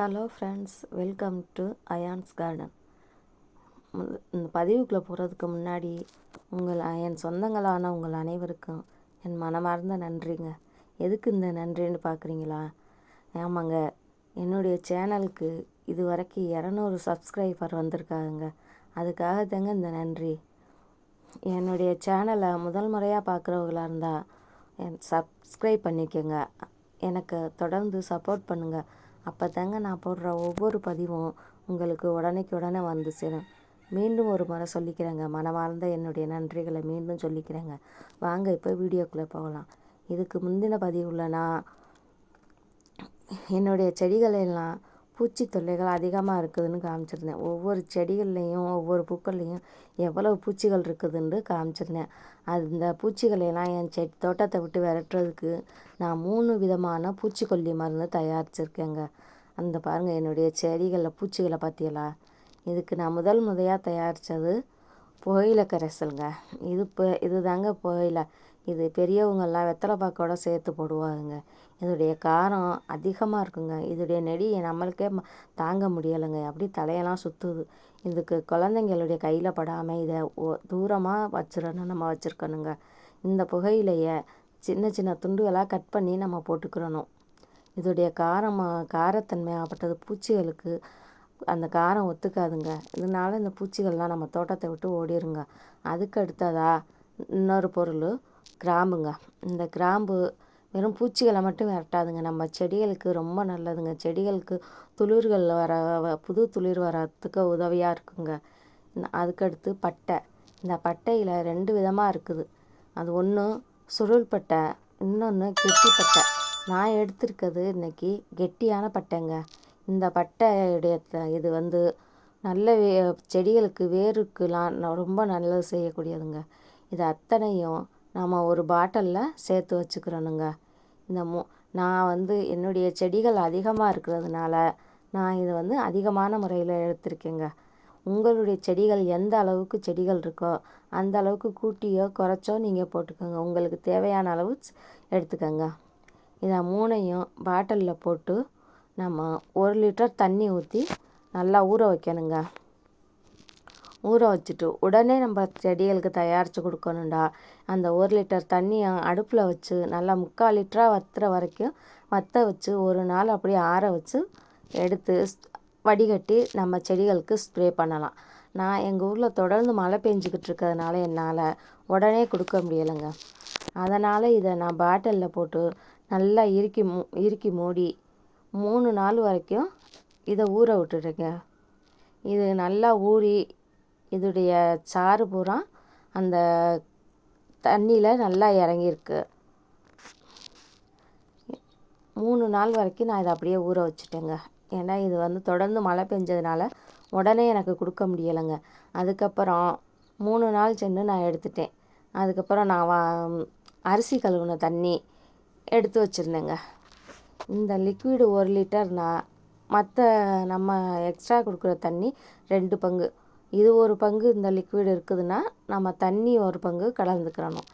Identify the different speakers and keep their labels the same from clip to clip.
Speaker 1: Hello friends welcome to Ayan's garden இந்த பதிவுக்குள்ளே போகிறதுக்கு முன்னாடி உங்கள் என் சொந்தங்களான உங்கள் அனைவருக்கும் என் மனமார்ந்த நன்றிங்க. எதுக்கு இந்த நன்றின்னு பார்க்குறீங்களா ஆமாங்க. என்னுடைய சேனலுக்கு இது வரைக்கும் இரநூறு சப்ஸ்கிரைபர் வந்திருக்காங்க. அதுக்காக தாங்க இந்த நன்றி. என்னுடைய சேனலை முதல் முறையாக பார்க்குறவங்களா இருந்தால் என் சப்ஸ்கிரைப் பண்ணிக்கோங்க. எனக்கு தொடர்ந்து சப்போர்ட் பண்ணுங்கள் அப்போ தாங்க நான் போடுற ஒவ்வொரு பதிவும் உங்களுக்கு உடனேக்கு உடனே வந்து சேரும். மீண்டும் ஒரு முறை சொல்லிக்கிறேங்க. மனமார்ந்த என்னுடைய நன்றிகளை மீண்டும் சொல்லிக்கிறேங்க. வாங்க இப்போ வீடியோக்குள்ளே போகலாம். இதுக்கு முந்தின பதிவில் நான் என்னுடைய செடிகளை எல்லாம் பூச்சி தொல்லைகள் அதிகமாக இருக்குதுன்னு காமிச்சிருந்தேன். ஒவ்வொரு செடிகள்லேயும் ஒவ்வொரு பூக்கள்லேயும் எவ்வளவு பூச்சிகள் இருக்குதுன்னு காமிச்சிருந்தேன். அந்த பூச்சிகளையெல்லாம் என் செடி தோட்டத்தை விட்டு விரட்டுறதுக்கு நான் மூணு விதமான பூச்சிக்கொல்லி மருந்து தயாரிச்சிருக்கேங்க. அந்த பாருங்கள் என்னுடைய செடிகளில் பூச்சிகளை பார்த்தீங்களா இதுக்கு நான் முதல் முறையாக தயாரித்தது புகையில கரைசலுங்க இது இப்போ இது தாங்க புகையில. இது பெரியவங்கள்லாம் வெத்தலை பாக்கோட சேர்த்து போடுவாங்க இதோடைய காரம் அதிகமாக இருக்குங்க. இதோடைய நெடி நம்மளுக்கே ம- தாங்க முடியலைங்க. அப்படி தலையெல்லாம் சுற்றுது இதுக்கு குழந்தைங்களுடைய கையில் படாமல் இதை தூரமாக வச்சிடணும் நம்ம வச்சுருக்கணுங்க. இந்த புகையிலையை சின்ன சின்ன துண்டுகளாக கட் பண்ணி நம்ம போட்டுக்கிறணும். இதோடைய காரம் காரத்தன்மையாகப்பட்டது பூச்சிகளுக்கு அந்த காரம் ஒத்துக்காதுங்க. இதனால இந்த பூச்சிகள்லாம் நம்ம தோட்டத்தை விட்டு ஓடிருங்க. அதுக்கு அடுத்ததா இன்னொரு பொருள் கிராம்புங்க. இந்த கிராம்பு வெறும் பூச்சிகளை மட்டும் விரட்டாதுங்க. நம்ம செடிகளுக்கு ரொம்ப நல்லதுங்க. செடிகளுக்கு துளிர்கள் வர வ- புது துளிர் வரத்துக்கு உதவியாக இருக்குங்க. அதுக்கடுத்து பட்டை. இந்த பட்டையில் ரெண்டு விதமாக இருக்குது. அது ஒன்று சுருள் பட்டை இன்னொன்று கெட்டி பட்டை. நான் எடுத்திருக்கிறது இன்றைக்கி கெட்டியான பட்டைங்க. இந்த பட்டையுடைய த- இது வந்து நல்ல வே செடிகளுக்கு வேருக்குலாம் ந- ரொம்ப நல்லது செய்யக்கூடியதுங்க. இது அத்தனையும் நம்ம ஒரு பாட்டிலில் சேர்த்து வச்சுக்கிறணுங்க. இந்த மூ நான் வந்து என்னுடைய செடிகள் அதிகமாக இருக்கிறதுனால நான் இதை வந்து அதிகமான முறையில் எடுத்திருக்கேங்க. உங்களுடைய செடிகள் எந்த அளவுக்கு செடிகள் இருக்கோ அந்த அளவுக்கு கூட்டியோ குறைச்சோ நீங்கள் போட்டுக்கோங்க. உங்களுக்கு தேவையான அளவு எடுத்துக்கோங்க. இதை மூணையும் பாட்டிலில் போட்டு நம்ம ஒரு லிட்டர் தண்ணி ஊற்றி நல்லா ஊற வைக்கணுங்க. ஊற வச்சுட்டு உடனே நம்ம செடிகளுக்கு தயாரித்து கொடுக்கணும்டா. அந்த ஒரு லிட்டர் தண்ணியை அடுப்பில் வச்சு நல்லா முக்கால் லிட்டராக வத்துற வரைக்கும் வற்ற வச்சு ஒரு நாள் அப்படியே ஆற வச்சு எடுத்து வடிகட்டி நம்ம செடிகளுக்கு ஸ்ப்ரே பண்ணலாம். நான் எங்கள் ஊரில் தொடர்ந்து மழை பெஞ்சிக்கிட்டு இருக்கிறதுனால என்னால் உடனே கொடுக்க முடியலைங்க. அதனால் இதை நான் பாட்டிலில் போட்டு நல்லா இறுக்கி மூ இறுக்கி மூடி மூணு நாள் வரைக்கும் இதை ஊற விட்டுடுங்க இது நல்லா ஊறி இதோடைய சாறு பூரா அந்த தண்ணியில் நல்லா இறங்கியிருக்கு. மூணு நாள் வரைக்கும் நான் இதை அப்படியே ஊற வச்சுட்டேங்க. ஏன்னா இது வந்து தொடர்ந்து மழை பெஞ்சதுனால உடனே எனக்கு கொடுக்க முடியலைங்க. அதுக்கப்புறம் மூணு நாள் சென்று நான் எடுத்துட்டேன். அதுக்கப்புறம் நான் வா அரிசி கழுவுன தண்ணி எடுத்து வச்சுருந்தேங்க. இந்த லிக்விடு ஒரு லிட்டர்னா மற்ற நம்ம எக்ஸ்ட்ரா கொடுக்குற தண்ணி ரெண்டு பங்கு. இது ஒரு பங்கு இந்த லிக்விட் இருக்குதுன்னா நம்ம தண்ணி ஒரு பங்கு கலந்துக்கிறணும்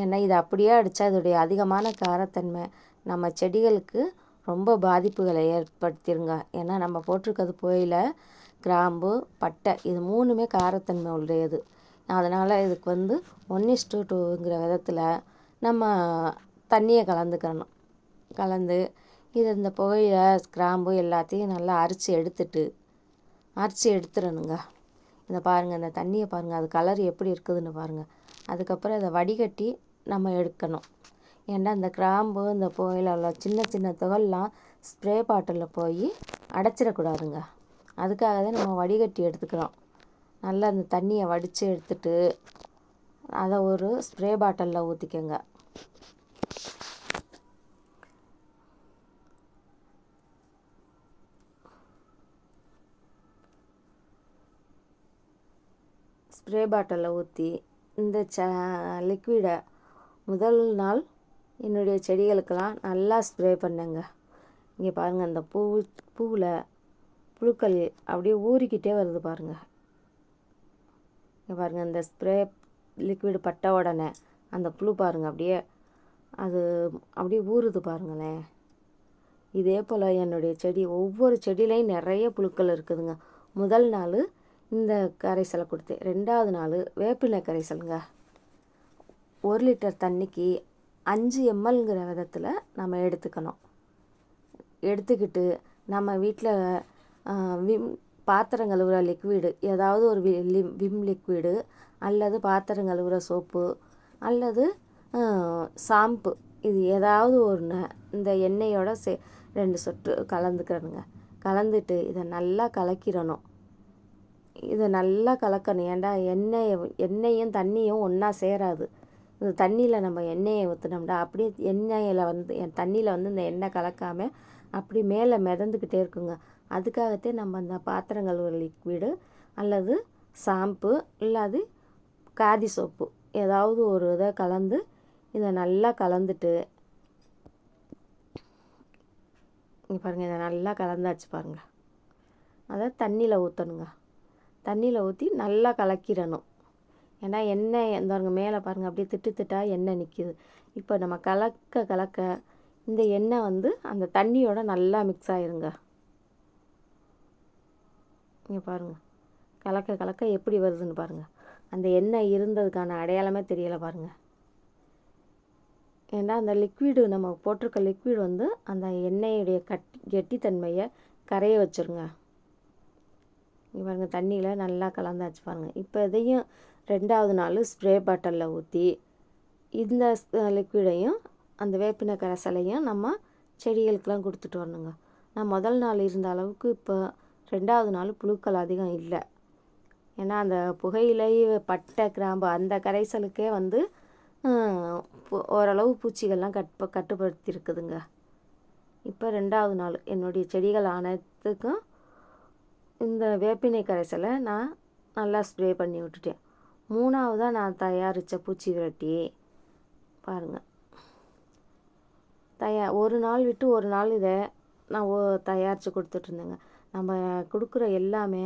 Speaker 1: ஏன்னா இது அப்படியே அடித்தா இதோடைய அதிகமான காரத்தன்மை நம்ம செடிகளுக்கு ரொம்ப பாதிப்புகளை ஏற்படுத்திருங்க. ஏன்னா நம்ம போட்டிருக்கிறது புயல கிராம்பு பட்டை இது மூணுமே காரத்தன்மை உடையது. அதனால் இதுக்கு வந்து ஒன் இஸ் டூ டூங்கிற விதத்தில் நம்ம தண்ணியை கலந்துக்கிறணும் கலந்து இது இந்த புகையில கிராம்பு எல்லாத்தையும் நல்லா அரிச்சு எடுத்துட்டு அரிச்சு எடுத்துடணுங்க. இதை பாருங்கள் இந்த தண்ணியை பாருங்கள் அது கலர் எப்படி இருக்குதுன்னு பாருங்கள் அதுக்கப்புறம் அதை வடிகட்டி நம்ம எடுக்கணும். ஏன்னா இந்த கிராம்பு இந்த புகையில உள்ள சின்ன சின்ன துகள்லாம் ஸ்ப்ரே பாட்டிலில் போய் அடைச்சிடக்கூடாதுங்க. அதுக்காக தான் நம்ம வடிகட்டி எடுத்துக்கிறோம். நல்லா அந்த தண்ணியை வடித்து எடுத்துட்டு அதை ஒரு ஸ்ப்ரே பாட்டிலில் ஊற்றிக்கோங்க ஸ்ப்ரே பாட்டிலில் ஊற்றி இந்த ச லிக்விடை முதல் நாள் என்னுடைய செடிகளுக்கெல்லாம் நல்லா ஸ்ப்ரே பண்ணேங்க. இங்கே பாருங்கள் அந்த பூ பூவில் புழுக்கள் அப்படியே ஊறிக்கிட்டே வருது பாருங்கள் இங்கே பாருங்கள் இந்த ஸ்ப்ரே லிக்விடு பட்ட உடனே அந்த புழு பாருங்கள் அப்படியே அது அப்படியே ஊறுது பாருங்களேன். இதே போல் என்னுடைய செடி ஒவ்வொரு செடியிலையும் நிறைய புழுக்கள் இருக்குதுங்க. முதல் நாள் இந்த கரைசலை கொடுத்தேன். ரெண்டாவது நாள் வேப்பிலை கரைசலுங்க. ஒரு லிட்டர் தண்ணிக்கு அஞ்சு எம்எல்ங்கிற விதத்தில் நம்ம எடுத்துக்கணும். எடுத்துக்கிட்டு நம்ம வீட்டில் விம் பாத்திரம் கழுவுற லிக்விடு ஏதாவது ஒரு வி லிம் விம் லிக்விடு அல்லது பாத்திரம் கழுவுற சோப்பு அல்லது ஷாம்பு இது ஏதாவது ஒன்று இந்த எண்ணெயோட சே ரெண்டு சொட்டு கலந்துக்கிறனுங்க கலந்துட்டு இதை நல்லா கலக்கிறணும் இதை நல்லா கலக்கணும். ஏன்டா எண்ணெயை எண்ணெயும் தண்ணியும் ஒன்றா சேராது. இந்த தண்ணியில் நம்ம எண்ணெயை ஊற்றினோம்டா அப்படியே எண்ணெயில் வந்து என் தண்ணியில் வந்து இந்த எண்ணெய் கலக்காமல் அப்படி மேலே மிதந்துக்கிட்டே இருக்குங்க. அதுக்காகத்தே நம்ம அந்த பாத்திரங்கள் லிக்விடு அல்லது ஷாம்பு இல்லாது காதி சோப்பு ஏதாவது ஒரு இதை கலந்து இதை நல்லா கலந்துட்டு இங்கே பாருங்கள் இதை நல்லா கலந்தாச்சு பாருங்கள் அதை தண்ணியில் ஊற்றணுங்க தண்ணியில் ஊற்றி நல்லா கலக்கிடணும். ஏன்னா எண்ணெய் இந்த மேலே பாருங்கள் அப்படியே திட்டு திட்டாக எண்ணெய் நிற்கிது இப்போ நம்ம கலக்க கலக்க இந்த எண்ணெய் வந்து அந்த தண்ணியோட நல்லா மிக்ஸ் ஆயிருங்க. இங்கே பாருங்கள் கலக்க கலக்க எப்படி வருதுன்னு பாருங்கள் அந்த எண்ணெய் இருந்ததுக்கான அடையாளமே தெரியலை பாருங்கள் ஏன்னா அந்த லிக்விடு நம்ம போட்டிருக்க லிக்விட் வந்து அந்த எண்ணெயுடைய கட் கெட்டித்தன்மையை கரைய வச்சுருங்க. இங்கே பாருங்கள் தண்ணியில் நல்லா கலந்தாச்சு பாருங்கள் இப்போ இதையும் ரெண்டாவது நாள் ஸ்ப்ரே பாட்டிலில் ஊற்றி இந்த லிக்விடையும் அந்த வேப்பின கரைசலையும் நம்ம செடிகளுக்கெலாம் கொடுத்துட்டு வரணுங்க. நான் முதல் நாள் இருந்த அளவுக்கு இப்போ ரெண்டாவது நாள் புழுக்கள் அதிகம் இல்லை. ஏன்னா அந்த புகையிலை பட்டை கிராம்பு அந்த கரைசலுக்கே வந்து ஓரளவு பூச்சிகள்லாம் கட் கட்டுப்படுத்தி இருக்குதுங்க இப்போ ரெண்டாவது நாள் என்னுடைய செடிகள் அனைத்துக்கும் இந்த வேப்பினை கரைசலை நான் நல்லா ஸ்ப்ரே பண்ணி விட்டுட்டேன். மூணாவதாக நான் தயாரித்த பூச்சி விரட்டி பாருங்கள் தயா ஒரு நாள் விட்டு ஒரு நாள் இதை நான் ஓ தயாரித்து கொடுத்துட்ருந்தேங்க நம்ம கொடுக்குற எல்லாமே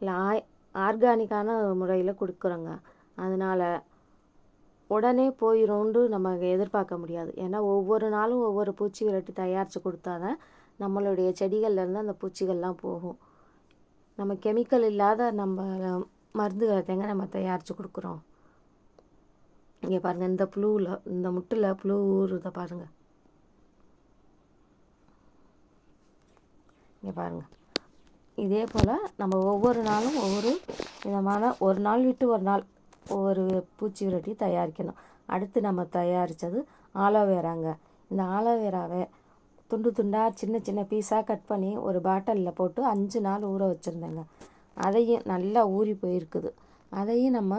Speaker 1: இல்லை ஆய் ஆர்கானிக்கான முறையில் கொடுக்குறோங்க. அதனால் உடனே போயிடும்னு நம்ம எதிர்பார்க்க முடியாது. ஏன்னா ஒவ்வொரு நாளும் ஒவ்வொரு பூச்சி விரட்டி தயாரித்து கொடுத்தா தான் நம்மளுடைய செடிகள்லேருந்து அந்த பூச்சிகள்லாம் போகும். நம்ம கெமிக்கல் இல்லாத நம்ம மருந்துகளை தேங்க நம்ம தயாரித்து கொடுக்குறோம். இங்கே பாருங்கள் இந்த புழுவில் இந்த முட்டில் புழு ஊறுதை பாருங்கள் இங்கே பாருங்கள் இதே போல் நம்ம ஒவ்வொரு நாளும் ஒவ்வொரு விதமான ஒரு நாள் விட்டு ஒரு நாள் ஒவ்வொரு பூச்சி விரட்டி தயாரிக்கணும். அடுத்து நம்ம தயாரித்தது ஆலோவேராங்க. இந்த ஆலோவேராவை துண்டு துண்டாக சின்ன சின்ன பீஸாக கட் பண்ணி ஒரு பாட்டிலில் போட்டு அஞ்சு நாள் ஊற வச்சுருந்தேங்க. அதையும் நல்லா ஊறி போயிருக்குது. அதையும் நம்ம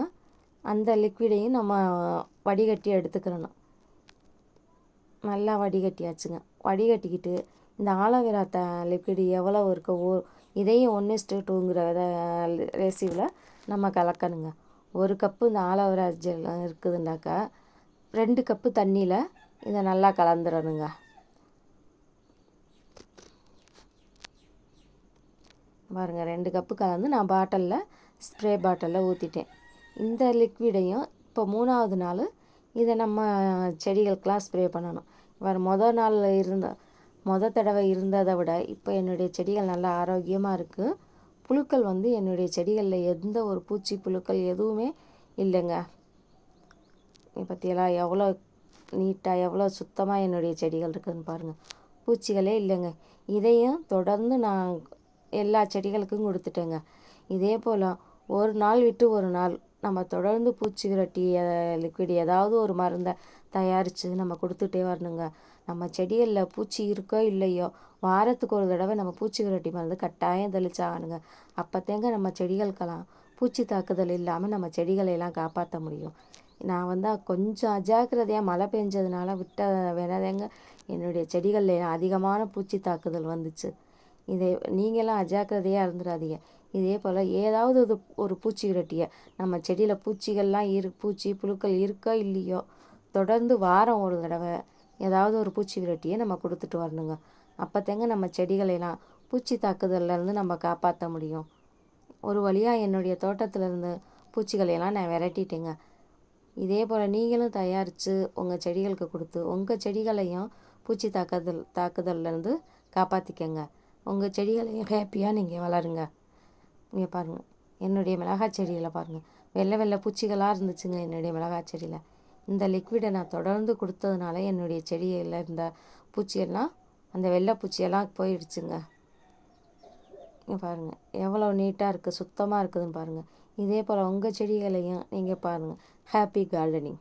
Speaker 1: அந்த லிக்விடையும் நம்ம வடிகட்டி எடுத்துக்கிறணும். நல்லா வடிகட்டியாச்சுங்க. வடிகட்டிக்கிட்டு இந்த ஆலோவேரா த லிக்விடு எவ்வளோ இருக்கோ ஓ இதையும் ஒன்று ஸ்டு டூங்கிற வித ரேசிவில் நம்ம கலக்கணுங்க. ஒரு கப்பு இந்த ஆலோவேரா ஜெல் இருக்குதுன்னாக்கா ரெண்டு கப்பு தண்ணியில் இதை நல்லா கலந்துடணுங்க பாருங்கள் ரெண்டு கப்பு கலந்து நான் பாட்டிலில் ஸ்ப்ரே பாட்டிலில் ஊற்றிட்டேன் இந்த லிக்விடையும் இப்போ மூணாவது நாள் இதை நம்ம செடிகளுக்கெலாம் ஸ்ப்ரே பண்ணணும். வேறு மொதல் நாள் இருந்த மொதல் தடவை இருந்ததை விட இப்போ என்னுடைய செடிகள் நல்லா ஆரோக்கியமாக இருக்குது புழுக்கள் வந்து என்னுடைய செடிகளில் எந்த ஒரு பூச்சி புழுக்கள் எதுவுமே இல்லைங்க. பற்றியெல்லாம் எவ்வளோ நீட்டாக எவ்வளோ சுத்தமாக என்னுடைய செடிகள் இருக்குதுன்னு பாருங்கள் பூச்சிகளே இல்லைங்க. இதையும் தொடர்ந்து நான் எல்லா செடிகளுக்கும் கொடுத்துட்டேங்க. இதே போல் ஒரு நாள் விட்டு ஒரு நாள் நம்ம தொடர்ந்து பூச்சி லிக்விட் ஏதாவது ஒரு மருந்தை தயாரித்து நம்ம கொடுத்துட்டே வரணுங்க. நம்ம செடிகளில் பூச்சி இருக்கோ இல்லையோ வாரத்துக்கு ஒரு தடவை நம்ம பூச்சி மருந்து கட்டாயம் தெளிச்சாகணுங்க. அப்போத்தேங்க நம்ம செடிகளுக்கெல்லாம் பூச்சி தாக்குதல் இல்லாமல் நம்ம செடிகளையெல்லாம் காப்பாற்ற முடியும். நான் வந்து கொஞ்சம் அஜாக்கிரதையாக மழை பெஞ்சதுனால விட்ட வேணாதேங்க என்னுடைய செடிகளில் அதிகமான பூச்சி தாக்குதல் வந்துச்சு. இதை நீங்களாம் அஜாக்கிரதையாக இருந்துடாதீங்க. இதே போல் ஏதாவது ஒரு ஒரு பூச்சி விரட்டியை நம்ம செடியில் பூச்சிகள்லாம் இரு பூச்சி புழுக்கள் இருக்கோ இல்லையோ தொடர்ந்து வாரம் ஒரு தடவை ஏதாவது ஒரு பூச்சி விரட்டியை நம்ம கொடுத்துட்டு வரணுங்க. அப்போத்தேங்க நம்ம செடிகளையெல்லாம் பூச்சி தாக்குதல்லேருந்து நம்ம காப்பாற்ற முடியும். ஒரு வழியாக என்னுடைய தோட்டத்திலேருந்து பூச்சிகளையெல்லாம் நான் விரட்டிட்டேங்க. இதே போல் நீங்களும் தயாரித்து உங்கள் செடிகளுக்கு கொடுத்து உங்கள் செடிகளையும் பூச்சி தாக்குதல் தாக்குதல்லேருந்து காப்பாற்றிக்கங்க உங்கள் செடிகளையும் ஹேப்பியாக நீங்கள் வளருங்க. இங்கே பாருங்கள் என்னுடைய மிளகாய் செடியில் பாருங்கள் வெள்ளை வெள்ளை பூச்சிகளாக இருந்துச்சுங்க என்னுடைய மிளகாய் செடியில். இந்த லிக்விடை நான் தொடர்ந்து கொடுத்ததுனால என்னுடைய செடியில் இருந்த பூச்சியெல்லாம் அந்த வெள்ளை பூச்சியெல்லாம் போயிடுச்சுங்க. இங்கே பாருங்கள் எவ்வளோ நீட்டாக இருக்குது சுத்தமாக இருக்குதுன்னு பாருங்கள் இதே போல் உங்கள் செடிகளையும் நீங்கள் பாருங்கள் ஹாப்பி கார்டனிங்